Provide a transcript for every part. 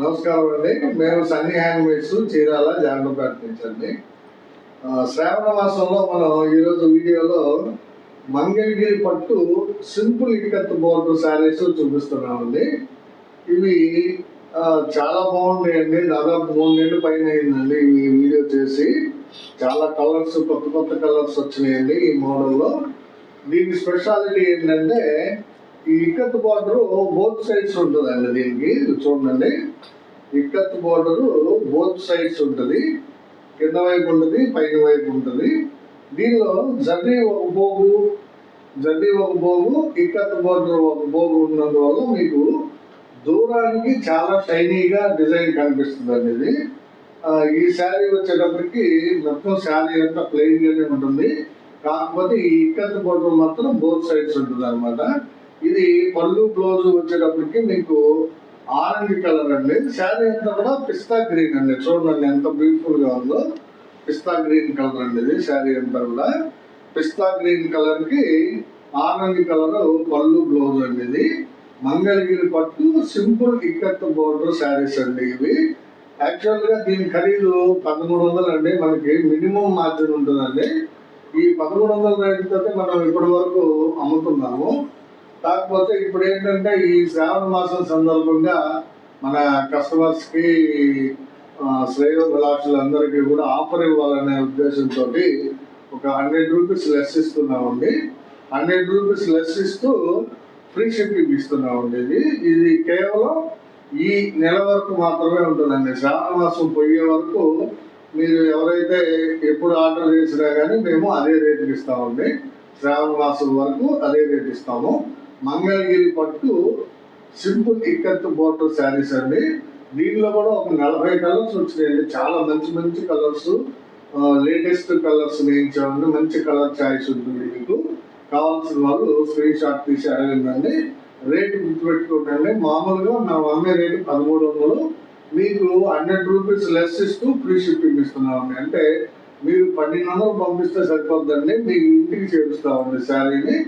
నమస్కారం అండి. మేము సన్నీ హ్యాండ్మేడ్స్ చీరాల జాగ్రత్త నుంచి అండి శ్రావణ మాసంలో మనం ఈరోజు వీడియోలో మంగళగిరి పట్టు సింపుల్ ఇక్కత్ బోర్డు శారీస్ చూపిస్తున్నామండి. ఇవి చాలా బాగున్నాయండి. దాదాపు మూడు నెలలు పైన అయిందండి ఈ వీడియో చేసి. చాలా కలర్స్ కొత్త కొత్త కలర్స్ వచ్చినాయండి ఈ మోడల్లో. దీని స్పెషాలిటీ ఏంటంటే ఈ ఇక్కత్ బార్డర్ బోత్ సైడ్స్ ఉంటుందండి దీనికి. చూడండి. ఇక్కత్ బార్డర్ బోత్ సైడ్స్ ఉంటుంది. కింద వైపు ఉంటుంది పైన వైపు ఉంటుంది. దీనిలో జర్నీ ఒక బోగు జర్నీ ఒక బోగు ఇక్కత్ బార్డర్ ఒక పోగు ఉన్నందువల్ల మీకు దూరానికి చాలా షైనీగా డిజైన్ కనిపిస్తుందండి ఇది. ఈ శారీ వచ్చేటప్పటికి మొత్తం శారీ అంతా ప్లెయిన్ గానే ఉంటుంది. కాకపోతే ఈ ఇక్కత్ బోర్డర్ మాత్రం బోత్ సైడ్స్ ఉంటుంది అనమాట ఇది పళ్ళు బ్లౌజ్ వచ్చేటప్పటికి మీకు ఆరెంజ్ కలర్ అండి. శారీ అంతా కూడా పిస్తా గ్రీన్ అండి. చూడండి ఎంత బ్యూటిఫుల్గా ఉందో. పిస్తా గ్రీన్ కలర్ అండి ఇది శారీ అంతా కూడా. పిస్తా గ్రీన్ కలర్కి ఆరెంజ్ కలర్ పళ్ళు బ్లౌజ్ అండి ఇది. మంగళగిరి పట్టు సింపుల్ ఇక్కత్ బోర్డర్ శారీస్ అండి ఇవి. యాక్చువల్గా దీని ఖరీదు పదమూడు వందలు అండి. మనకి మినిమం మార్జిన్ ఉంటుందండి. ఈ పదమూడు వందల రేటుతో మనం ఇప్పటి వరకు అమ్ముతున్నాము. కాకపోతే ఇప్పుడు ఏంటంటే ఈ శ్రావణ మాసం సందర్భంగా మన కస్టమర్స్కి ఆ, శ్రేయోభిలాషులందరికీ కూడా ఆఫర్ ఇవ్వాలనే ఉద్దేశంతో ఒక హండ్రెడ్ రూపీస్ లెస్ ఇస్తున్నామండి. హండ్రెడ్ రూపీస్ లెస్ ఇస్తూ ఫ్రీ షిప్పింగ్ ఇస్తున్నామండి ఇది. ఇది కేవలం ఈ నెల వరకు మాత్రమే ఉంటుందండి. శ్రావణ మాసం పోయే వరకు మీరు ఎవరైతే ఎప్పుడు ఆర్డర్ చేసినా కానీ మేము అదే రేటుకి ఇస్తామండి. శ్రావణ మాసం వరకు అదే రేటు ఇస్తాము. మంగళగిరి పట్టు సింపుల్ ఇక్కత్ బోర్డర్ శారీస్ అండి. దీనిలో కూడా ఒక నలభై కలర్స్ వచ్చినాయండి. చాలా మంచి మంచి కలర్స్ లేటెస్ట్ కలర్స్ వేయించామండి. మంచి కలర్ చాయిస్ ఉంటుంది మీకు. కావాల్సిన వాళ్ళు స్క్రీన్ షాట్ తీసి అడగండి. రేటు గుర్తుపెట్టుకోకండి. మామూలుగా మేము అమ్మే రేటు పదమూడు వందలు. మీకు హండ్రెడ్ రూపీస్ లెస్ ఇస్తూ ఫ్రీ షిప్పింగ్ ఇస్తున్నామండి. అంటే మీరు పన్నెండు వందలు పంపిస్తే సరిపోద్దండి. మీ ఇంటికి చేరుస్తామండి శారీని.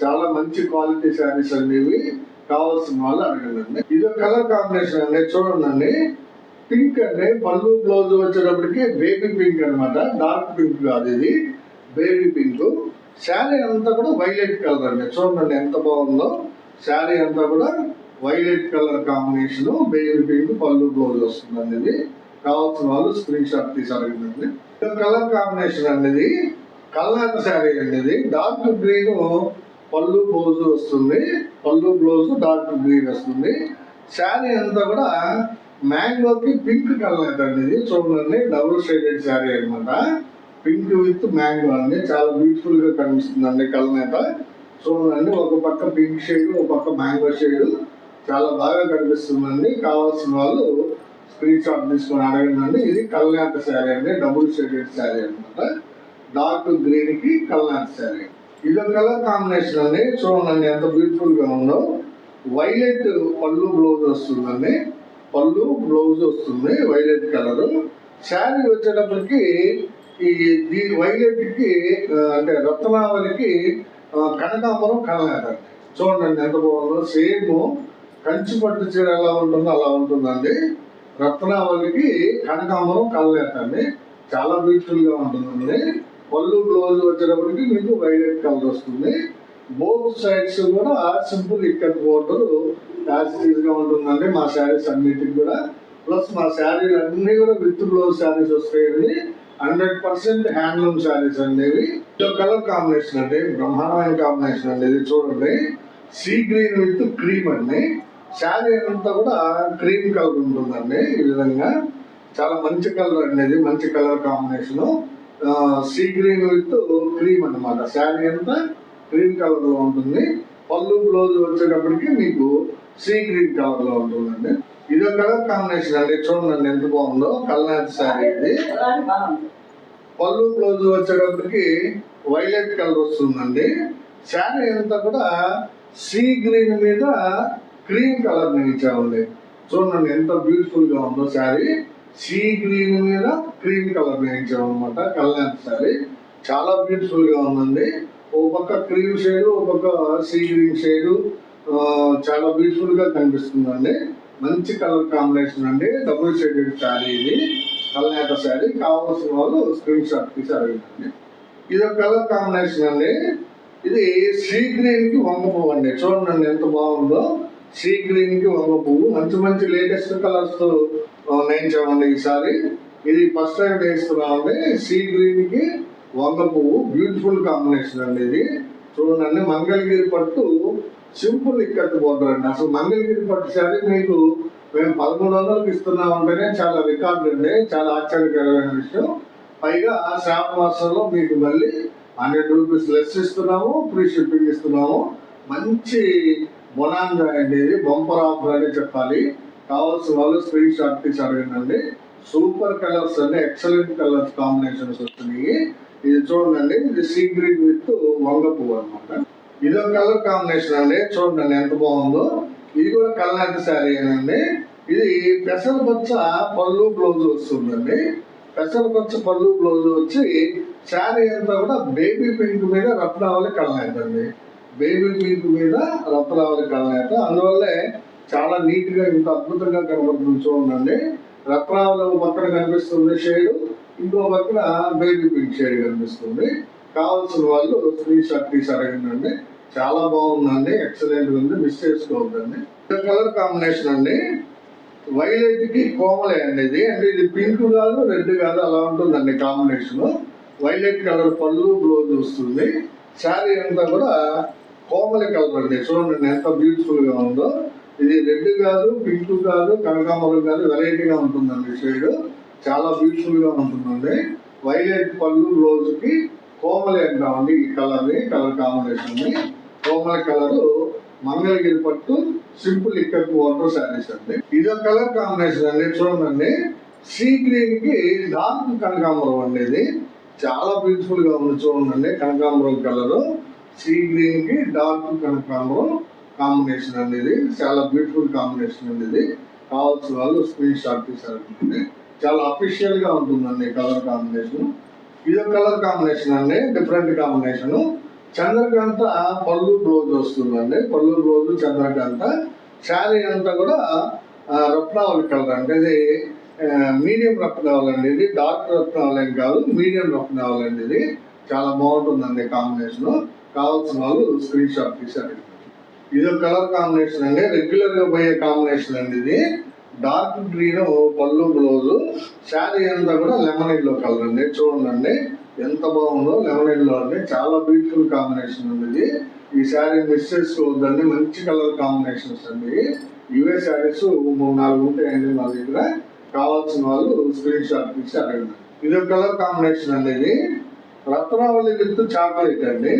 చాలా మంచి క్వాలిటీ శారీస్ అండి ఇవి కావాల్సిన వాళ్ళు అడగండి. ఇది కలర్ కాంబినేషన్ అండి చూడండి పింక్ అండి పళ్ళు బ్లౌజ్ వచ్చేటప్పటికి బేబీ పింక్ అన్నమాట డార్క్ పింక్ కాదు ఇది బేబీ పింక్ శారీ అంతా కూడా వైలెట్ కలర్ అండి. చూడండి ఎంత బాగుందో. శారీ అంతా కూడా violet colour combination baby pink పళ్ళు బ్లౌజ్ వస్తుందండి ఇది. కావాల్సిన వాళ్ళు స్క్రీన్ షాట్ తీసి అడగండి. కలర్ కాంబినేషన్ అనేది కలర్ శారీ అండి ఇది. డార్క్ గ్రీన్ పళ్ళు బ్లౌజ్ వస్తుంది పళ్ళు బ్లౌజ్ డార్క్ గ్రీన్ వస్తుంది. శారీ అంతా కూడా మ్యాంగోకి పింక్ కలర్ అండి. ఇది చూడండి డబుల్ షేడెడ్ శారీ అనమాట పింక్ విత్ మ్యాంగో అండి. చాలా బ్యూటిఫుల్గా కనిపిస్తుంది కలనేత చూడండి ఒక పక్క పింక్ షేడ్ ఒక పక్క మ్యాంగో షేడ్ చాలా బాగా కనిపిస్తుందండి. కావాల్సిన వాళ్ళు స్క్రీన్ షాట్ తీసుకొని అడగండి. ఇది కల్నాట శారీ అండి డబుల్ షేడెడ్ శారీ అనమాట డార్క్ గ్రీన్కి శారీ. ఇది కలర్ కాంబినేషన్ అండి. చూడండి ఎంత బ్యూటిఫుల్గా ఉందో. వైలెట్ పళ్ళు బ్లౌజ్ వస్తుందండి. పళ్ళు బ్లౌజ్ వస్తుంది వైలెట్ కలర్ శారీ వచ్చేటప్పటికి ఈ దీ వైలెట్కి అంటే రత్నావళికి కనకాంబరం కలనేదండి చూడండి ఎంత బాగుందో. సేమ్ కంచి పట్టు చీర ఎలా ఉంటుందో అలా ఉంటుందండి. రత్నావళికి కనకాంబరం కలలేదండి. చాలా బ్యూటిఫుల్గా ఉంటుందండి. పళ్ళు క్లోజ్ వచ్చేటప్పటికి మీకు వైలెట్ కలర్ వస్తుంది. బోత్ సైడ్స్ కూడా సింపుల్ ఇక్కడ బోర్డర్ యాసిటీస్గా ఉంటుందండి. మా శారీస్ అన్నిటికి కూడా. ప్లస్ మా శారీలు అన్ని కూడా విత్ బ్లౌజ్ శారీస్ వస్తాయండి. హండ్రెడ్ పర్సెంట్ హ్యాండ్లూమ్ శారీస్ అండి ఇవి. కలర్ కాంబినేషన్ అండి. బ్రహ్మాండమైన కాంబినేషన్ అండి ఇది చూడండి. సీ గ్రీన్ విత్ క్రీమ్ అండి. శారీ అంతా కూడా క్రీమ్ కలర్ ఉంటుందండి ఈ విధంగా. చాలా మంచి కలర్ అనేది మంచి colour combination sea green with cream అన్నమాట. శారీ అంతా క్రీమ్ కలర్లో ఉంటుంది. పళ్ళు బ్లౌజ్ వచ్చేటప్పటికి మీకు సీ గ్రీన్ కలర్లో ఉంటుందండి. ఇది కలర్ కాంబినేషన్ అండి. చూడండి ఎంత బాగుందో. కల్నాథ్ శారీ ఇది. పళ్ళు బ్లౌజ్ వచ్చేటప్పటికి వైలెట్ కలర్ వస్తుందండి. శారీ అంతా కూడా సీ గ్రీన్ మీద క్రీమ్ కలర్ ఇచ్చామండి చూడండి ఎంత బ్యూటిఫుల్గా ఉందో శారీ సీ గ్రీన్ మీద క్రీమ్ కలర్ వేయించాం అనమాట కళ్యాణ్ శారీ. చాలా బ్యూటిఫుల్గా ఉందండి. ఓ పక్క క్రీమ్ షేడ్ ఓ పక్క సీ గ్రీన్ షేడ్ చాలా బ్యూటిఫుల్గా కనిపిస్తుందండి. మంచి కలర్ కాంబినేషన్ అండి. డబుల్ షేడెడ్ శారీ ఇది. కల్నేత శారీ. కావాల్సిన వాళ్ళు స్క్రీన్ షాట్ తీసి అడగండి. ఇది ఒక కలర్ కాంబినేషన్ అండి. ఇది సీ గ్రీన్కి వంగ పువ్వు అండి. చూడండి ఎంత బాగుందో. సీ గ్రీన్కి వంగ పువ్వు మంచి మంచి లేటెస్ట్ కలర్స్తో నేర్చామండి ఈసారి. ఇది ఫస్ట్ టైం వేస్తున్నామండి సీ గ్రీన్కి వంగ పువ్వు బ్యూటిఫుల్ కాంబినేషన్ అండి ఇది. చూడండి మంగళగిరి పట్టు సింపుల్ ఇక్కత్ బోర్డర్ అండి. అసలు మంగళగిరి పట్టు శారీ మీకు మేము పదమూడు వందలకు ఇస్తున్నామంటేనే చాలా రికార్డు అండి. చాలా ఆశ్చర్యకరమైన విషయం. పైగా శ్రావణ మాసంలో మీకు మళ్ళీ హండ్రెడ్ రూపీస్ లెస్ ఇస్తున్నాము ఫ్రీ షిప్పింగ్ ఇస్తున్నాము. మంచి బొనాంజా అండి ఇది బంపర్ ఆఫర్ అని చెప్పాలి. కావాల్సిన వాళ్ళు స్క్రీన్ షాట్ తీసి అడగండి. సూపర్ కలర్స్ అండి ఎక్సలెంట్ కలర్స్ కాంబినేషన్స్ వస్తున్నాయి. ఇది చూడండి ఇది సీ గ్రీన్ విత్ వంగ పువ్వు అనమాట ఇది ఒక కలర్ కాంబినేషన్ అండి చూడండి ఎంత బాగుందో. ఇది కూడా కల్నాటి శారీ అండి. ఇది పెసరపచ్చ పళ్ళు బ్లౌజ్ వస్తుందండి. పెసరపచ్చ పళ్ళు బ్లౌజ్ వచ్చి శారీ అంతా కూడా బేబీ పింక్ మీద రత్నావళి కళ్ళనేత అండి బేబీ పింక్ మీద రత్నావళి కళ్ళనేత అందువల్లే చాలా నీట్గా ఇంత అద్భుతంగా కనబడుతుంది చూడండి. రత్నావళి పక్కన కనిపిస్తుంది షేడ్ ఇంకో పక్కన బేబీ పింక్ షేడ్ కనిపిస్తుంది. కావాల్సిన వాళ్ళు స్క్రీన్ షాట్ తీసి అడగండి. చాలా బాగుందండి ఎక్సలెంట్ ఉంది మిస్ చేసుకోవద్దండి. కలర్ కాంబినేషన్ అండి. వైలెట్కి కోమలే అండి ఇది. అంటే ఇది పింక్ కాదు రెడ్ కాదు అలా ఉంటుందండి కాంబినేషన్ వైలెట్ కలర్ పళ్ళు బ్లౌజ్ వస్తుంది శారీ అంతా కూడా కోమలి కలర్ అండి. చూడండి ఎంత బ్యూటిఫుల్గా ఉందో. ఇది రెడ్ కాదు పింక్ కాదు కనకాంబరం కాదు వెరైటీగా ఉంటుందండి షేడ్ చాలా బ్యూటిఫుల్గా ఉంటుందండి. వైలెట్ పళ్ళు రోజుకి కి కోమలి అంటామండి ఈ కలర్ కలర్ కాంబినేషన్ని. కోమలి కలర్ మంగళగిరి పట్టు సింపుల్ ఇక్కడ వాటర్ శారీస్ అండి. ఇది ఒక కలర్ కాంబినేషన్ అండి చూడండి. సీ గ్రీన్కి డార్క్ కనకాంబరం అండి ఇది. చాలా బ్యూటిఫుల్గా ఉంది చూడండి కనకాంబరం కలరు. సీ గ్రీన్కి డార్క్ కనకాంబరం కాంబినేషన్ అండి ఇది చాలా బ్యూటిఫుల్ కాంబినేషన్ అండి ఇది కావాల్సిన వాళ్ళు స్క్రీన్ షాట్ తీసారనుకుంటుంది చాలా అఫీషియల్గా ఉంటుందండి కలర్ కాంబినేషన్ ఇది ఒక కలర్ కాంబినేషన్ అండి డిఫరెంట్ కాంబినేషన్ చంద్రకాంత పళ్ళు బ్లౌజ్ వస్తుందండి. పళ్ళు బ్లౌజ్ చంద్రకాంత. శారీ అంతా కూడా రత్నావళి కలర్ అంటే ఇది మీడియం రత్నావళి అండి ఇది. డార్క్ రత్నావళి కాదు మీడియం రత్నావళి అండి ఇది. చాలా బాగుంటుందండి కాంబినేషన్ కావాల్సిన వాళ్ళు స్క్రీన్ షాట్ తీశారు. ఇది ఒక కలర్ కాంబినేషన్ అండి. రెగ్యులర్గా పోయే కాంబినేషన్ అండి ఇది. డార్క్ గ్రీన్ పళ్ళు బ్లౌజ్ శారీ అంతా కూడా లెమన్ ఎల్లో కలర్ అండి. చూడండి ఎంత బాగుందో లెమన్ ఎల్లో అండి. చాలా బ్యూటిఫుల్ కాంబినేషన్ అండి ఇది. ఈ శారీ మిస్ చేసుకోవద్దండి. మంచి కలర్ కాంబినేషన్స్ అండి. ఇవే శారీస్ మూడు నాలుగు ఉంటాయండి మా దగ్గర. కావాల్సిన వాళ్ళు స్క్రీన్ షాట్ తీసి అడగండి. ఇది ఒక కలర్ కాంబినేషన్ అండి ఇది. రత్నావళి విత్ చాక్లెట్ అండి.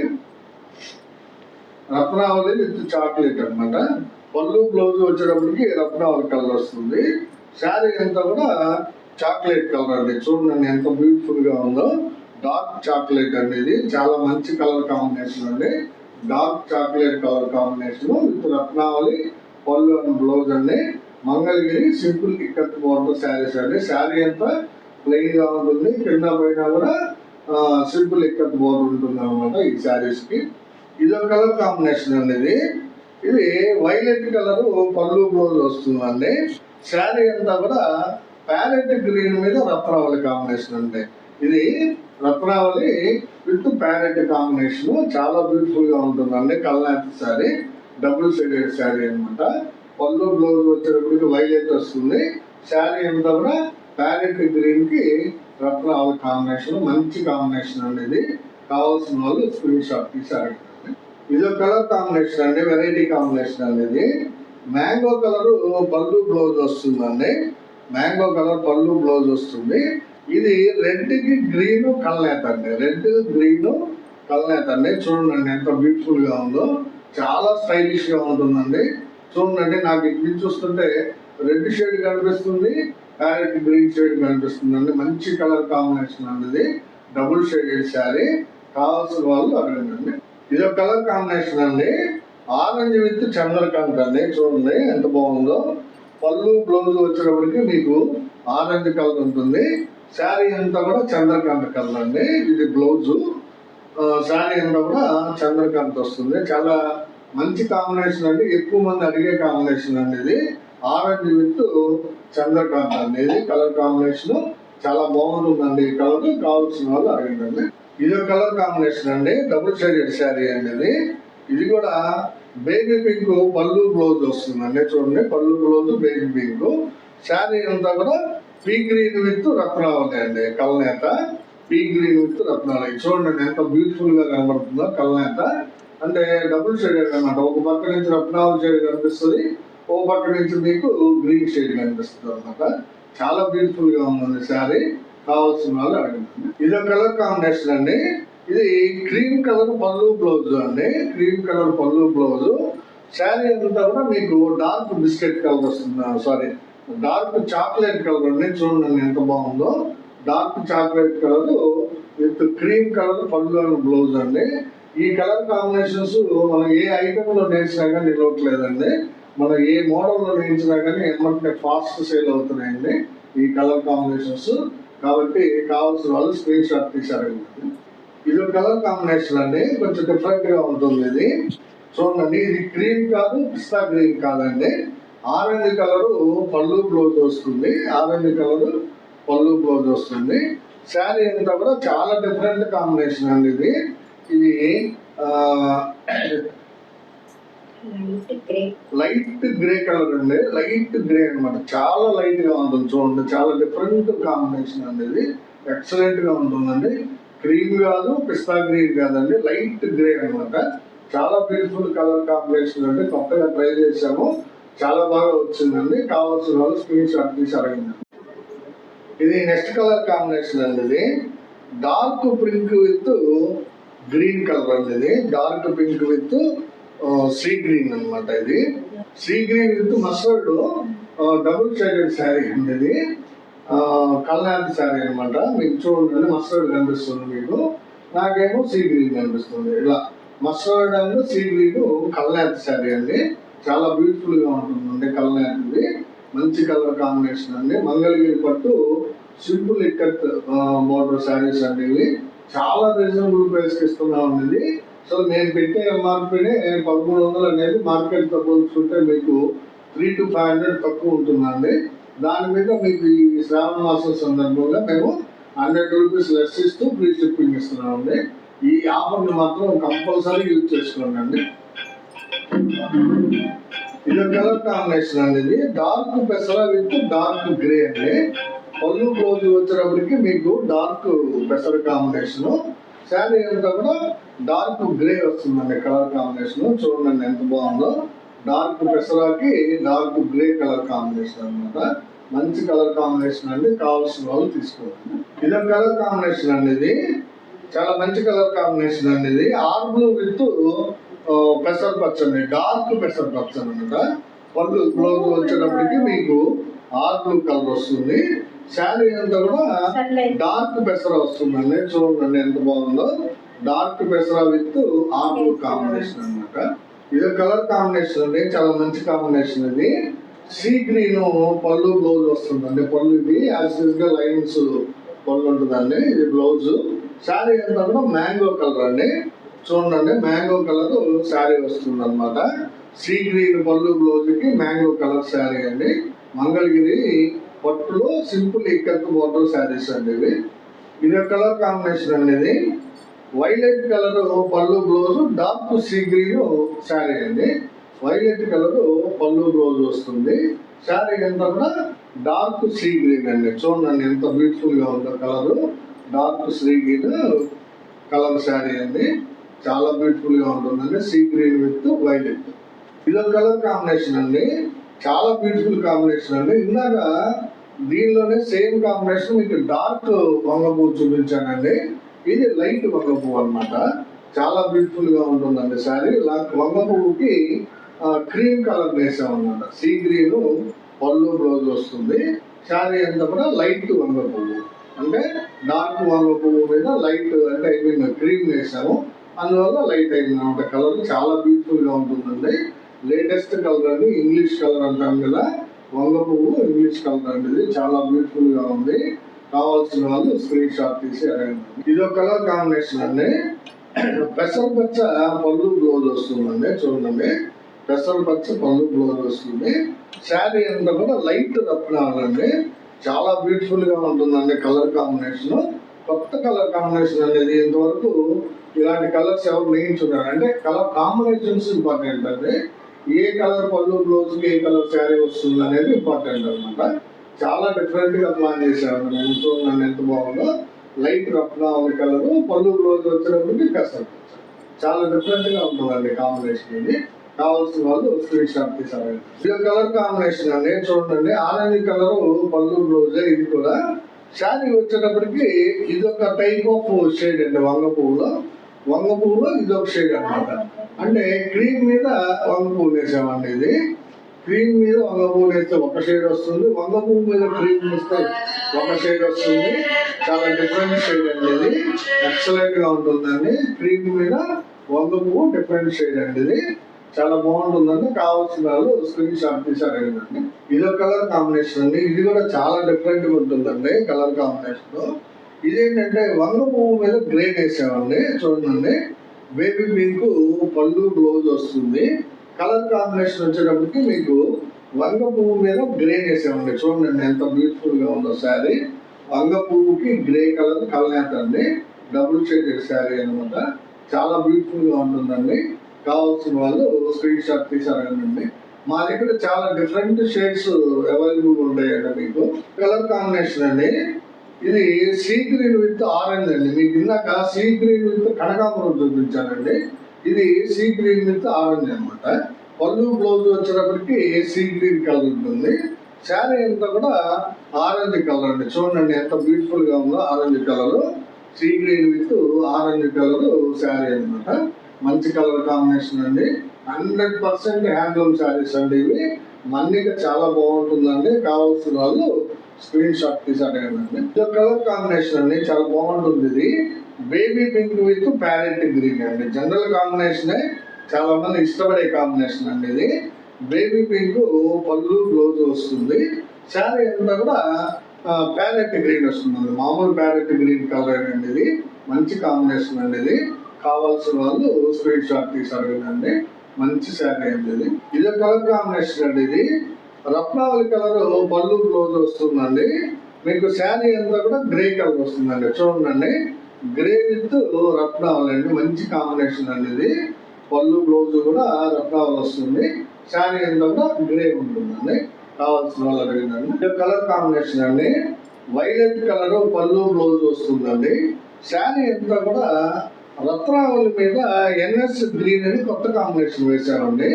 రత్నావళి విత్ చాక్లెట్ అన్నమాట. పళ్ళు బ్లౌజ్ వచ్చేటప్పటికి రత్నావళి కలర్ వస్తుంది. శారీ అంతా కూడా చాక్లెట్ కలర్ అండి. చూడండి ఎంత బ్యూటిఫుల్గా ఉందో. డార్క్ చాక్లెట్ అండి ఇది. చాలా మంచి కలర్ కాంబినేషన్ అండి. Dark chocolate colour combination with రత్నావళి పళ్ళు అండ్ బ్లౌజ్ అండి. మంగళగిరి సింపుల్ ఇక్కత్ బాగుంటుంది శారీస్ అండి. శారీ అంతా ప్లెయిన్గా ఉంటుంది. కింద పైన కూడా సింపుల్ ఇక్కత్ బోర్ ఉంటుంది అనమాట ఈ శారీస్కి ఇది ఒక కలర్ కాంబినేషన్ అండి ఇది. ఇది వైలెట్ కలర్ పళ్ళు బ్లౌజ్ వస్తుందండి. శారీ అంతా కూడా ప్యారెట్ గ్రీన్ మీద రత్నావళి కాంబినేషన్ అండి. ఇది రత్నావళి విత్ ప్యారెట్ కాంబినేషన్. చాలా బ్యూటిఫుల్గా ఉంటుందండి కల్నాటి శారీ. డబుల్ షేడెడ్ శారీ అన్నమాట. పళ్ళు బ్లౌజ్ వచ్చేటప్పటికి వైలెట్ వస్తుంది. శారీ అంతా కూడా ప్యారెట్ గ్రీన్కి రత్నావళి కాంబినేషన్. మంచి కాంబినేషన్ అండి ఇది. కావాల్సిన వాళ్ళు స్క్రీన్ షాట్ తీసారు ఇది ఒక కలర్ కాంబినేషన్ అండి వెరైటీ కాంబినేషన్ అండి ఇది మ్యాంగో కలర్ పళ్ళు బ్లౌజ్ వస్తుందండి. మ్యాంగో కలర్ పళ్ళు బ్లౌజ్ వస్తుంది. ఇది రెడ్కి గ్రీన్ కల్నేత అండి. రెడ్ గ్రీన్ కల్నేత అండి. చూడండి ఎంత బ్యూటిఫుల్గా ఉందో. చాలా స్టైలిష్గా ఉంటుందండి. చూడండి నాకు ఇటు నుంచి చూస్తుంటే రెడ్ షేడ్ కనిపిస్తుంది ప్యారెట్ గ్రీన్ షేడ్ కనిపిస్తుంది అండి మంచి కలర్ కాంబినేషన్ అండి ఇది. Double shaded sari. కావాల్సిన వాళ్ళు అడగండి ఇది ఒక కలర్ కాంబినేషన్ అండి. ఆరెంజ్ విత్ చంద్రకాంత్ అండి. చూడండి ఎంత బాగుందో. పళ్ళు బ్లౌజ్ వచ్చేటప్పటికి మీకు ఆరెంజ్ కలర్ ఉంటుంది. శారీ అంతా కూడా చంద్రకాంత్ కలర్ అండి. ఇది బ్లౌజ్. శారీ అంతా కూడా చంద్రకాంత్ వస్తుంది. చాలా మంచి కాంబినేషన్ అండి. ఎక్కువ మంది అడిగే కాంబినేషన్ అండి ఇది. ఆరెంజ్ విత్ చంద్రకాంత్ అండి. ఇది కలర్ కాంబినేషన్. చాలా బాగుంటుందండి ఈ కలర్. కావాల్సిన వాళ్ళు అడగండి ఇది కలర్ కాంబినేషన్ అండి డబుల్ షేడెడ్ శారీ అనేది. ఇది కూడా బేబీ పింక్ పళ్ళు బ్లౌజ్ వస్తుందండి చూడండి పళ్ళు బ్లౌజ్ బేబీ పింక్ శారీ అంతా కూడా పీ గ్రీన్ విత్ రత్నావళి అండి కల్నేత పీ గ్రీన్ విత్ రత్నావళి. చూడండి ఎంత బ్యూటిఫుల్గా కనబడుతుందో కల్నేత అంటే డబుల్ షేడెడ్ అనమాట ఒక పక్క నుంచి రత్నావళి షేడ్ కనిపిస్తుంది ఓ పక్క నుంచి మీకు గ్రీన్ షేడ్ కనిపిస్తుంది అనమాట చాలా బ్యూటిఫుల్గా ఉందండి శారీ. కావాల్సిన వాళ్ళు అడగండి ఇదో కలర్ కాంబినేషన్ అండి. ఇది క్రీమ్ కలర్ పళ్ళు బ్లౌజ్ అండి. క్రీమ్ కలర్ పళ్ళు బ్లౌజ్. శారీ అంతా కూడా మీకు డార్క్ బిస్కెట్ కలర్ వస్తుంది. సారీ. డార్క్ చాక్లెట్ కలర్ అండి. చూడండి ఎంత బాగుందో. Dark chocolate colour with cream colour పళ్ళు అండ్ బ్లౌజ్ అండి. ఈ కలర్ కాంబినేషన్స్ మనం ఏ ఐటెంలో నేర్చినా కానీ నిలవట్లేదండి. మనం ఏ మోడల్లో నేర్చినా కానీ ఎమ్మంటే ఫాస్ట్ సేల్ అవుతున్నాయండి ఈ కలర్ కాంబినేషన్స్. కాబట్టి కావాల్సిన వాళ్ళు స్క్రీన్ షాట్ తీశారు ఇది కలర్ కాంబినేషన్ అండి. కొంచెం డిఫరెంట్గా ఉంటుంది ఇది. చూడండి ఇది క్రీమ్ కాదు పిస్తా గ్రీన్ కాదండి. ఆరెంజ్ కలర్ పళ్ళు బ్లౌజ్ వస్తుంది ఆరెంజ్ కలర్ పళ్ళు బ్లౌజ్ వస్తుంది శారీ అంతా కూడా చాలా డిఫరెంట్ కాంబినేషన్ అండి ఇది. ఇది లైట్ గ్రే. కలర్ అండి. లైట్ గ్రే అన్నమాట. చాలా లైట్గా ఉంటుంది చూడండి. చాలా డిఫరెంట్ కాంబినేషన్ అండి ఇది ఎక్సలెంట్గా ఉంటుందండి. క్రీమ్ కాదు పిస్తా గ్రీన్ కాదండి. లైట్ గ్రే అన్నమాట. చాలా బ్యూటిఫుల్ కలర్ కాంబినేషన్ అండి. కొత్తగా ట్రై చేసాము చాలా బాగా వచ్చిందండి. కావాల్సిన వాళ్ళు స్క్రీన్ షాట్ తీసి అడిగింది ఇది నెక్స్ట్ కలర్ కాంబినేషన్ అండి ఇది. Dark pink with green colour అండి ఇది. Dark pink with sea green అనమాట ఇది. Sea green with mustard double shaded sari అండి ఇది కల్నాథ్ శారీ అన్నమాట. మీకు చూడండి మస్టర్డ్ కనిపిస్తుంది మీకు. నాకేమో సీ గ్రీన్ కనిపిస్తుంది. ఇలా మస్టర్డ్ అండ్ సీ గ్రీన్ కల్నాథ్ శారీ అండి. చాలా బ్యూటిఫుల్గా ఉంటుందండి కల్నాథ్ మంచి కలర్ కాంబినేషన్ అండి. మంగళగిరి పట్టు సింపుల్ ఇక్కత్ బోర్డర్ శారీస్ అండి ఇవి. చాలా రీజనబుల్ ప్రైస్కి ఇస్తున్నాం ఇది. సో నేను పెట్టే ఎంఆర్పీనే పదమూడు వందలు అనేది మార్కెట్తో పోల్చుకుంటే మీకు త్రీ టు ఫైవ్ హండ్రెడ్ తక్కువ ఉంటుందండి. దాని మీద మీకు ఈ శ్రావణ మాసం సందర్భంగా మేము హండ్రెడ్ రూపీస్ లెస్ ఇస్తూ ఫ్రీ షిప్పింగ్ ఇస్తున్నామండి. ఈ ఆఫర్ని మాత్రం కంపల్సరీ యూజ్ చేసుకోండి అండి ఇది కలర్ కాంబినేషన్ అండి ఇది. డార్క్ పెసర విత్ డార్క్ గ్రే అండి. పళ్ళు రోజు వచ్చేటప్పటికి మీకు డార్క్ పెసర కాంబినేషన్. శారీ అంతా కూడా డార్క్ గ్రే వస్తుందండి కలర్ కాంబినేషన్ చూడండి ఎంత బాగుందో. డార్క్ పెసరాకి డార్క్ గ్రే కలర్ కాంబినేషన్ అనమాట మంచి కలర్ కాంబినేషన్ అండి కావాల్సిన వాళ్ళు తీసుకోవాలి ఇది కలర్ కాంబినేషన్ అండి ఇది. చాలా మంచి కలర్ కాంబినేషన్ అండి ఇది. ఆర్ బ్లూ విత్ పెసర పచ్చని డార్క్ పెసర పచ్చని అనమాట పళ్ళు బ్లౌజ్ వచ్చేటప్పటికి మీకు ఆర్ బ్లూ కలర్ వస్తుంది. శారీ అంతా కూడా డార్క్ పెసర వస్తుందండి. చూడండి ఎంత బాగుందో. డార్క్ పెసర విత్ బ్లూ కాంబినేషన్ అన్నమాట. ఇది కలర్ కాంబినేషన్ అండి. చాలా మంచి కాంబినేషన్ ఇది. సీ గ్రీన్ పళ్ళు బ్లౌజ్ వస్తుందండి. పళ్ళు ఇది. యాజ్గా లైన్స్ పళ్ళు ఉంటుందండి. ఇది బ్లౌజ్. శారీ అంతా కూడా మ్యాంగో కలర్ అండి. చూడండి మ్యాంగో కలర్ శారీ వస్తుంది అనమాట సీ గ్రీన్ పళ్ళు బ్లౌజ్కి మ్యాంగో కలర్ శారీ అండి. మంగళగిరి పట్టులో సింపుల్ ఇక్కత్ బోర్డర్ శారీస్ అండి ఇవి. ఇది కలర్ కాంబినేషన్ అనేది వైలెట్ కలర్ పళ్ళు blouse dark sea green sari అండి. వైలెట్ కలర్ పళ్ళు బ్లౌజ్ వస్తుంది. శారీ ఎంత కూడా డార్క్ సీ గ్రీన్ అండి. చూడండి ఎంత బ్యూటిఫుల్గా ఉందో colour. Dark sea green colour sari అండి. చాలా బ్యూటిఫుల్గా ఉంటుందండి. Sea green with violet. ఇదో కలర్ కాంబినేషన్ అండి. చాలా బ్యూటిఫుల్ కాంబినేషన్ అండి. ఇందాక దీనిలోనే సేమ్ కాంబినేషన్ మీకు డార్క్ వంగపూ చూపించానండి. ఇది లైట్ వంగపూ అన్నమాట. చాలా బ్యూటిఫుల్గా ఉంటుందండి శారీ. వంగ పువ్వుకి క్రీమ్ కలర్ వేసాం అనమాట సీ గ్రీన్ పళ్ళు బ్లౌజ్ వస్తుంది. శారీ అంతా కూడా లైట్ వంగ పువ్వు అంటే డార్క్ వంగ పువ్వు మీద లైట్ అంటే ఐ మీన్ క్రీమ్ వేసాము. అందువల్ల లైట్ అయింది అనమాట కలర్ చాలా బ్యూటిఫుల్గా ఉంటుందండి. లేటెస్ట్ కలర్ అండి ఇంగ్లీష్ కలర్ అంటాం కదా. వంగ పువ్వు ఇంగ్లీష్ కలర్ అండి చాలా బ్యూటిఫుల్గా ఉంది. కావాల్సిన వాళ్ళు స్క్రీన్ షాట్ తీసి అడగండి ఇది ఒక కలర్ కాంబినేషన్ అండి. పెసర పచ్చ పళ్ళు బ్లౌజ్ వస్తుందండి. చూడండి. పెసర పచ్చ పళ్ళు బ్లౌజ్ వస్తుంది. శారీ అంతా కూడా లైట్ రత్నాలండి చాలా బ్యూటిఫుల్గా ఉంటుందండి కలర్ కాంబినేషన్ కొత్త కలర్ కాంబినేషన్ అనేది ఇంతవరకు ఇలాంటి కలర్స్ ఎవరు నేయించున్నారు అంటే కలర్ కాంబినేషన్స్ ఇంపార్టెంట్ అండి. ఏ కలర్ పళ్ళు బ్లౌజ్ ఏ కలర్ శారీ వస్తుంది అనేది ఇంపార్టెంట్ అనమాట చాలా డిఫరెంట్గా ప్లాన్ చేశాను నేను చూడండి ఎంత బాగుందో. లైట్ రత్నావళి కలరు. పళ్ళు బ్లౌజ్ వచ్చినప్పటికి కష్టం. చాలా డిఫరెంట్గా ఉంటుందండి కాంబినేషన్ ఇది. కావాల్సిన వాళ్ళు స్క్రీన్ షాట్ తీసారు ఇది కలర్ కాంబినేషన్ అండి. చూడండి ఆరెంజ్ కలర్ పళ్ళు బ్లౌజ్ ఇది కూడా. శారీ వచ్చేటప్పటికి ఇది ఒక టైప్ ఆఫ్ షేడ్ అండి వంగ పువ్వులో వంగ పువ్వులో ఇది ఒక షేడ్ అన్నమాట. అంటే క్రీమ్ మీద వంగ పువ్వులు వేసామండి ఇది. క్రీమ్ మీద వంగ పువ్వు వేస్తే ఒక షేడ్ వస్తుంది. వంగ పువ్వు మీద క్రీమ్ వేస్తే ఒక షేడ్ వస్తుంది. చాలా డిఫరెంట్ షేడ్ అండి ఇది. ఎక్సలెంట్గా ఉంటుందండి. క్రీమ్ మీద వంగ పువ్వు డిఫరెంట్ షేడ్ అండి ఇది. చాలా బాగుంటుందండి. కావాల్సిన వాళ్ళు స్క్రీన్ షాట్ తీసారండి ఇది ఒక కలర్ కాంబినేషన్ అండి. ఇది కూడా చాలా డిఫరెంట్గా ఉంటుందండి కలర్ కాంబినేషన్ ఇదేంటంటే వంగ పువ్వు మీద గ్రేట్ వేసామండి చూడండి. బేబీ మీకు పళ్ళు బ్లౌజ్ వస్తుంది. కలర్ కాంబినేషన్ వచ్చేటప్పటికి మీకు వంగ పువ్వు మీద గ్రే వేసామండి చూడండి ఎంత బ్యూటిఫుల్గా ఉందో శారీ. వంగ పువ్వుకి గ్రే కలర్ కలనేత అండి డబుల్ షేడెడ్ శారీ అనమాట చాలా బ్యూటిఫుల్గా ఉంటుందండి. కావాల్సిన వాళ్ళు స్క్రీన్ షాట్ తీసారండి మా దగ్గర చాలా డిఫరెంట్ షేడ్స్ అవైలబుల్ ఉంటాయండి మీకు. కలర్ కాంబినేషన్ అండి. ఇది సీ గ్రీన్ విత్ ఆరెంజ్ అండి. మీకు ఇందాక సీ గ్రీన్ విత్ కనకాపురం చూపించానండి ఇది సీ గ్రీన్ విత్ ఆరెంజ్ అన్నమాట. పళ్ళు బ్లౌజ్ వచ్చేటప్పటికి సీ గ్రీన్ కలర్ ఉంటుంది. శారీ అంతా కూడా ఆరెంజ్ కలర్ అండి. చూడండి ఎంత బ్యూటిఫుల్గా ఉందో orange colour. Sea green with orange colour sari అన్నమాట. మంచి కలర్ కాంబినేషన్ అండి. హండ్రెడ్ పర్సెంట్ హ్యాండ్లూమ్ శారీస్ అండి ఇవి. మన్నిక చాలా బాగుంటుందండి. కావాల్సిన వాళ్ళు స్క్రీన్ షాట్ తీసి ఇది కలర్ కాంబినేషన్ అండి చాలా బాగుంటుంది ఇది. Baby pink with parrot green అండి. జనరల్ కాంబినేషన్ చాలా మంది ఇష్టపడే కాంబినేషన్ అండి ఇది. బేబీ పింక్ పళ్ళు బ్లౌజ్ వస్తుంది. శారీ అంతా కూడా ప్యారెట్ గ్రీన్ వస్తుంది. మామూలు ప్యారెట్ గ్రీన్ కలర్ అండి ఇది. మంచి కాంబినేషన్ అండి ఇది. కావాల్సిన వాళ్ళు స్క్రీన్ షాట్ తీసి కదండి. మంచి శారీ అండి ఇది. ఇది కలర్ కాంబినేషన్ అండి ఇది. రత్నావళి కలర్ పళ్ళు బ్లౌజ్ వస్తుందండి. మీకు శారీ అంతా కూడా గ్రే కలర్ వస్తుందండి. చూడండి. గ్రే విత్ రత్నావళి అండి. మంచి కాంబినేషన్ అండి ఇది. పళ్ళు బ్లౌజ్ కూడా రత్నావళి వస్తుంది. శారీ అంతా కూడా గ్రే ఉంటుందండి. కావాల్సిన వాళ్ళు అడిగిందండి కలర్ కాంబినేషన్ అండి. వైలెట్ కలర్ పళ్ళు బ్లౌజ్ వస్తుందండి. శారీ అంతా కూడా రత్నావళి మీద ఎన్ఎస్ గ్రీన్ అని కొత్త కాంబినేషన్ వేశారండి.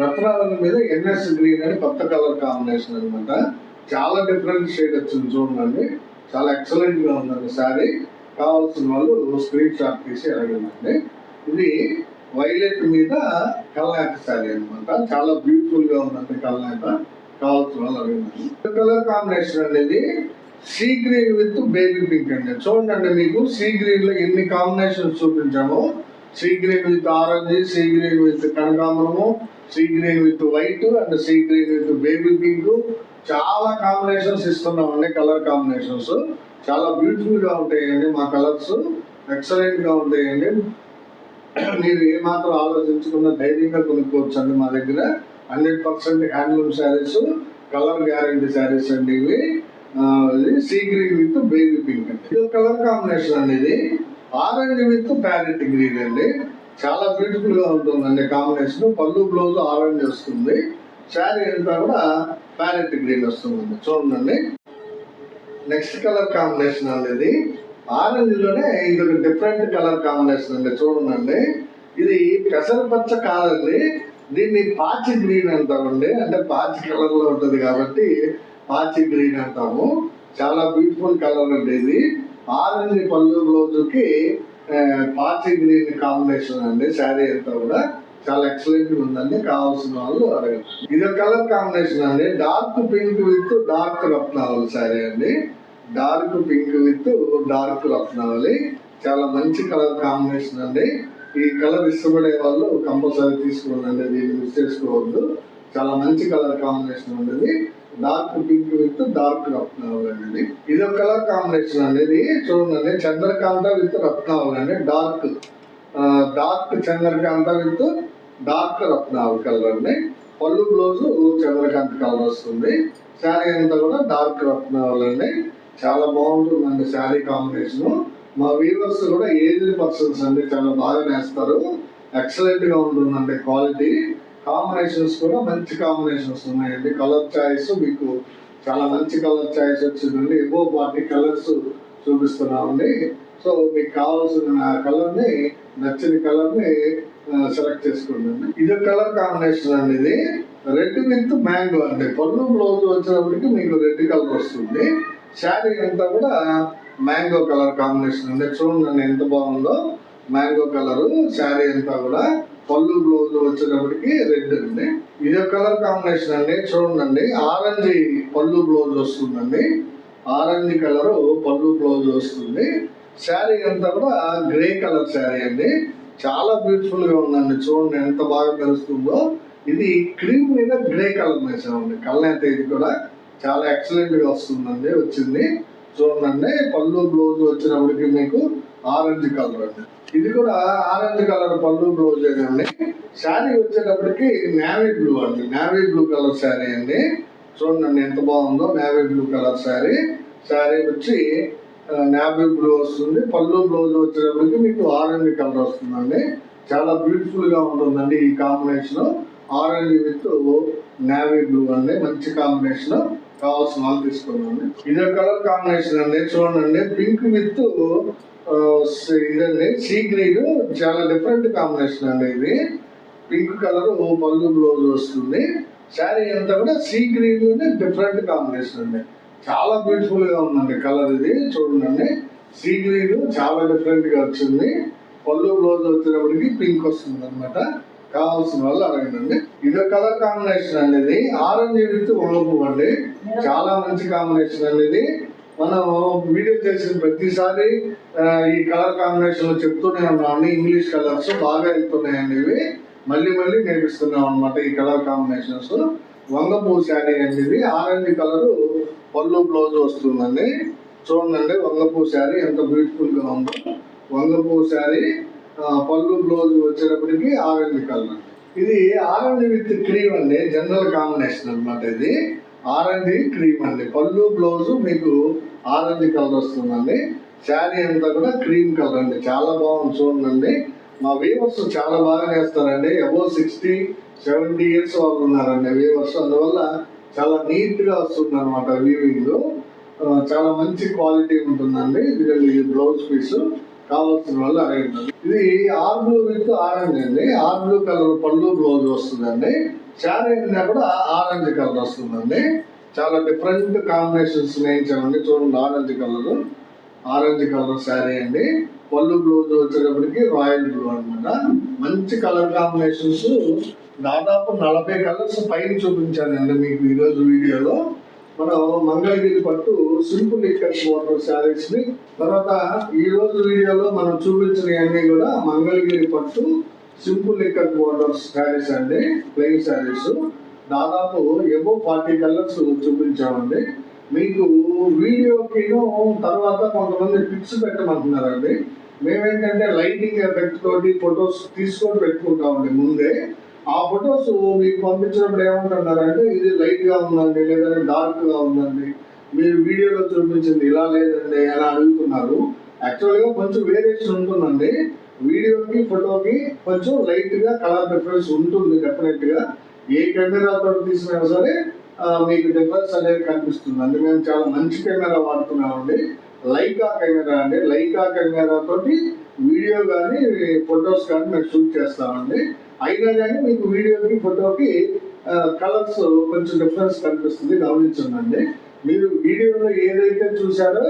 రత్నాల మీద ఎన్ఎస్ గ్రీన్ అని కొత్త కలర్ కాంబినేషన్ అనమాట చాలా డిఫరెంట్ షేడ్ వచ్చింది చూడండి. చాలా ఎక్సలెంట్గా ఉందండి శారీ కావాల్సిన వాళ్ళు స్క్రీన్ షాట్ తీసి అడగండి. ఇది వైలెట్ మీద కల్నాక శారీ అనమాట చాలా బ్యూటిఫుల్గా ఉందండి కల్నాక కావాల్సిన వాళ్ళు అడగండి. కలర్ కాంబినేషన్ అనేది sea green with baby pink అండి. చూడండి మీకు సీ గ్రీన్లో ఎన్ని combinations చూపించామో. Sea green with orange sea green with కనకాంబరము sea green with white and sea green with baby pink. చాలా కాంబినేషన్స్ ఇస్తున్నామండి కలర్ కాంబినేషన్స్ చాలా బ్యూటిఫుల్గా ఉంటాయండి మా కలర్స్ ఎక్సలెంట్గా ఉంటాయండి. మీరు ఏమాత్రం ఆలోచించకుండా ధైర్యంగా కొనుక్కోవచ్చు అండి మా దగ్గర. Hundred percent handloom saris colour guarantee saris అండి ఇవి. ఆ, ఇది sea green with baby pink అండి. ఇది కలర్ కాంబినేషన్ అండి ఇది ఆరెంజ్ విత్ ప్యారెట్ గ్రీన్ అండి. చాలా బ్యూటిఫుల్గా ఉంటుందండి కాంబినేషన్ పళ్ళు బ్లౌజ్ ఆరెంజ్ వస్తుంది. శారీ అంతా కూడా ప్యారెట్ గ్రీన్ వస్తుందండి. చూడండి. నెక్స్ట్ కలర్ కాంబినేషన్ అండి ఇది. ఆరెంజ్లోనే ఇది ఒక డిఫరెంట్ కలర్ కాంబినేషన్ అండి. చూడండి. ఇది పెసరపచ్చ కాదండి. దీన్ని పాచి గ్రీన్ అంటామండి. అంటే పాచి కలర్లో ఉంటుంది కాబట్టి పాచి గ్రీన్ అంటాము. చాలా బ్యూటిఫుల్ కలర్ అండి ఇది. ఆరెంజ్ పళ్ళు బ్లౌజ్ పార్టీ గ్రీన్ కాంబినేషన్ అండి శారీ అంతా కూడా చాలా ఎక్సలెంట్ ఉందండి కావాల్సిన వాళ్ళు అడగండి ఇది కలర్ కాంబినేషన్ అండి డార్క్ పింక్ విత్ డార్క్ రత్నావళి శారీ అండి. డార్క్ పింక్ విత్ డార్క్ రత్నావళి చాలా మంచి కలర్ కాంబినేషన్ అండి. ఈ కలర్ ఇష్టపడే వాళ్ళు కంపల్సరీ తీసుకోండి దీన్ని మిస్ చేసుకోవద్దు. చాలా మంచి కలర్ కాంబినేషన్ ఉండేది డార్క్ పింక్ విత్ డార్క్ రత్నావళి అండి ఇది ఒక కలర్ కాంబినేషన్ అండి ఇది చూడండి చంద్రకాంత విత్ రత్నావళి అండి. డార్క్ డార్క్ చంద్రకాంత విత్ డార్క్ రత్నావళి కలర్ అండి. పళ్ళు బ్లౌజ్ చంద్రకాంత్ కలర్ వస్తుంది. శారీ అంతా కూడా డార్క్ అండి. చాలా బాగుంటుందండి శారీ కాంబినేషన్ మా వీవర్స్ కూడా ఏజ్ పర్సన్స్ అండి చాలా బాగా నేస్తారు. ఎక్సలెంట్గా ఉంటుందండి క్వాలిటీ కాంబినేషన్స్ కూడా మంచి కాంబినేషన్స్ ఉన్నాయండి. కలర్ చాయిస్ మీకు చాలా మంచి కలర్ చాయిస్ వచ్చిందండి. ఏవో పార్టీ కలర్స్ చూపిస్తున్నామండి. సో మీకు కావాల్సిన కలర్ని నచ్చిన కలర్ని సెలెక్ట్ చేసుకోండి ఇది కలర్ కాంబినేషన్ అండి ఇది. రెడ్ విత్ మ్యాంగో అండి. పళ్ళు బ్లౌజ్ వచ్చినప్పటికి మీకు రెడ్ కలర్ వస్తుంది. శారీ అంతా కూడా మ్యాంగో కలర్ కాంబినేషన్ అండి. చూడండి ఎంత బాగుందో. మ్యాంగో కలరు శారీ అంతా కూడా పళ్ళు బ్లౌజ్ వచ్చేటప్పటికి రెడ్ అండి. ఇది కలర్ కాంబినేషన్ అండి. చూడండి ఆరెంజ్ పళ్ళు బ్లౌజ్ వస్తుందండి. ఆరెంజ్ కలర్ పళ్ళు బ్లౌజ్ వస్తుంది. శారీ అంతా కూడా గ్రే కలర్ శారీ అండి. చాలా బ్యూటిఫుల్గా ఉందండి. చూడండి ఎంత బాగా తెలుస్తుందో ఇది క్రీమ్ మీద గ్రే కలర్ వేసామండి. కలర్ అయితే ఇది కూడా చాలా ఎక్సలెంట్గా వస్తుందండి వచ్చింది. చూడండి పళ్ళు బ్లౌజ్ వచ్చినప్పటికి మీకు ఆరెంజ్ కలర్ అండి. ఇది కూడా ఆరెంజ్ కలర్ పళ్ళు బ్లౌజ్ అండి శారీ వచ్చేటప్పటికి నేవీ బ్లూ అండి. నేవీ బ్లూ కలర్ శారీ అండి. చూడండి ఎంత బాగుందో navy blue colour sari. Sari వచ్చి నేవీ బ్లూ వస్తుంది. పళ్ళు బ్లౌజ్ వచ్చేటప్పటికి మీకు ఆరెంజ్ కలర్ వస్తుందండి. చాలా బ్యూటిఫుల్గా ఉంటుందండి ఈ combination orange with navy blue అండి. మంచి కాంబినేషన్ కావాల్సిన వాళ్ళు తీసుకోండి. ఇదే కలర్ కాంబినేషన్ అండి. చూడండి పింక్ విత్ ఇదండి. సీ గ్రీన్ చాలా డిఫరెంట్ కాంబినేషన్ అండి ఇది. పింక్ కలర్ పళ్ళు బ్లౌజ్ వస్తుంది శారీ అంతా కూడా సీ గ్రీన్ డిఫరెంట్ కాంబినేషన్ అండి. చాలా బ్యూటిఫుల్గా ఉందండి కలర్ ఇది చూడండి. సీ గ్రీన్ చాలా డిఫరెంట్గా వచ్చింది. పళ్ళు బ్లౌజ్ వచ్చేటప్పటికి పింక్ వస్తుంది అనమాట కావాల్సిన వాళ్ళు అడగండి. ఇది కలర్ కాంబినేషన్ అనేది ఆరెంజ్ విత్ వంగపు అండి చాలా మంచి కాంబినేషన్ అనేది మనం వీడియో చేసిన ప్రతిసారి ఈ కలర్ కాంబినేషన్ చెప్తూనే ఉన్నామండి ఇంగ్లీష్ కలర్స్ బాగా వెళ్తున్నాయి అనేవి మళ్ళీ మళ్ళీ నేర్పిస్తున్నాం అనమాట ఈ కలర్ కాంబినేషన్స్. వంగపూ శారీ అనేది ఆరెంజ్ కలరు పళ్ళు బ్లౌజ్ వస్తుందండి. చూడండి వంగపూ శారీ ఎంత బ్యూటిఫుల్గా ఉందో. వంగపూ శారీ పళ్ళు బ్లౌజ్ వచ్చేటప్పటికి ఆరెంజ్ కలర్. ఇది ఆరెంజ్ విత్ క్రీమ్ అండి. జనరల్ కాంబినేషన్ అన్నమాట ఇది. ఆరెంజ్ క్రీమ్ అండి. పళ్ళు బ్లౌజ్ మీకు ఆరెంజ్ కలర్ వస్తుందండి. శారీ అంతా కూడా క్రీమ్ కలర్ అండి. చాలా బాగుంది చూడండి. మా వీవర్స్ చాలా బాగా చేస్తారండి. అబౌవ్ సిక్స్టీ సెవెంటీ ఇయర్స్ వాళ్ళు ఉన్నారండి వీవర్స్ అందువల్ల చాలా నీట్గా వస్తుంది అనమాట వీవింగ్ చాలా మంచి క్వాలిటీ ఉంటుందండి. ఇది బ్లౌజ్ పీసు కావాల్సిన వాళ్ళు అడగండి. ఇది ఆర్ బ్లూ విత్ ఆరెంజ్ అండి. ఆర్ బ్లూ కలర్ పళ్ళు బ్లౌజ్ వస్తుందండి. శారీ అయినా కూడా ఆరెంజ్ కలర్ వస్తుందండి. చాలా డిఫరెంట్ కాంబినేషన్స్ నేయించామండి చూడండి. Orange colour orange colour sari అండి. పళ్ళు బ్లౌజ్ వచ్చేటప్పటికి రాయల్ బ్లూ అనమాట మంచి కలర్ కాంబినేషన్స్ దాదాపు నలభై కలర్స్ పైన చూపించానండి మీకు ఈరోజు వీడియోలో. మనం మంగళగిరి పట్టు సింపుల్ ఇక్కత్ బోర్డర్ శారీస్ని. తర్వాత ఈ రోజు వీడియోలో మనం చూపించినవన్నీ కూడా మంగళగిరి పట్టు సింపుల్ లిక్కర్ బోర్డర్ శారీస్ అండి ప్లెయిన్ శారీస్ దాదాపు ఎబో ఫార్టీ కలర్స్ చూపించామండి. మీకు వీడియోకి తర్వాత కొంతమంది పిక్స్ పెట్టమంటున్నారండి. మేమేంటంటే లైటింగ్ ఎఫెక్ట్ తోటి ఫొటోస్ తీసుకొని పెట్టుకుంటామండి ముందే. ఆ ఫొటోస్ మీకు పంపించినప్పుడు ఏమంటున్నారంటే ఇది లైట్గా ఉందండి లేదంటే డార్క్గా ఉందండి. మీరు వీడియోలో చూపించింది ఇలా లేదండి అని అడుగుతున్నారు. యాక్చువల్గా కొంచెం వేరియేషన్ ఉంటుందండి. వీడియోకి ఫోటోకి కొంచెం లైట్గా కలర్ డిఫరెన్స్ ఉంటుంది డెఫినెట్గా ఏ కెమెరాతో తీసినా సరే మీకు డిఫరెన్స్ అనేది కనిపిస్తుంది. అంటే మేము చాలా మంచి కెమెరా వాడుతున్నామండి లైకా కెమెరా అండి. లైకా కెమెరా తోటి వీడియో కానీ ఫొటోస్ కానీ మేము షూట్ చేస్తామండి. అయినా కానీ మీకు వీడియోకి ఫోటోకి కలర్స్ కొంచెం డిఫరెన్స్ కనిపిస్తుంది. గమనించండి మీరు వీడియోలో ఏదైతే చూసారో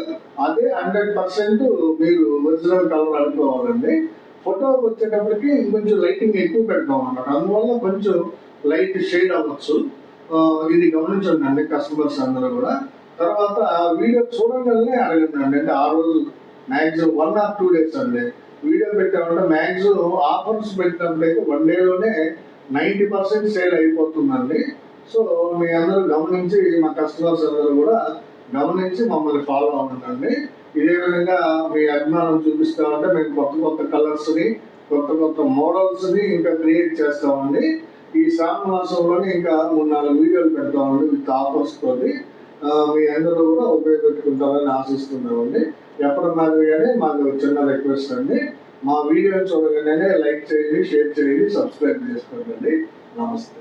అదే హండ్రెడ్ పర్సెంట్ మీరు ఒరిజినల్ కలర్ అనుకోవాలండి. ఫోటో వచ్చేటప్పటికి కొంచెం లైటింగ్ ఎక్కువ పెడతాం అన్నమాట. అందువల్ల కొంచెం లైట్ షేడ్ అవ్వచ్చు. ఇది గమనించండి అండి కస్టమర్స్ అందరూ కూడా. తర్వాత వీడియో చూడగానే అడగండి అండి. అంటే ఆ రోజు maximum one or two days అండి. వీడియో పెట్టామంటే మ్యాక్సిమం ఆఫర్స్ పెట్టినప్పుడైతే వన్ డేలోనే నైంటీ పర్సెంట్ సేల్ అయిపోతుందండి. సో మీ అందరూ గమనించి మా కస్టమర్స్ అందరూ కూడా గమనించి మమ్మల్ని ఫాలో అవ్వండి ఇదే విధంగా మీ అభిమానం చూపిస్తామంటే మేము కొత్త కొత్త కలర్స్ని కొత్త కొత్త మోడల్స్ని ఇంకా క్రియేట్ చేస్తామండి. ఈ శ్రావణ మాసంలోనే ఇంకా మూడు నాలుగు వీడియోలు పెడతామండి విత్ ఆఫర్స్ తోటి. మీ అందరూ కూడా ఉపయోగపెట్టుకుంటారని ఆశిస్తున్నామండి. ఎప్పటి మాదిరిగానే మాది ఒక చిన్న రిక్వెస్ట్ అండి. మా వీడియో చూడగానే లైక్ చేయండి షేర్ చేయండి సబ్స్క్రైబ్ చేసుకోండి. నమస్తే.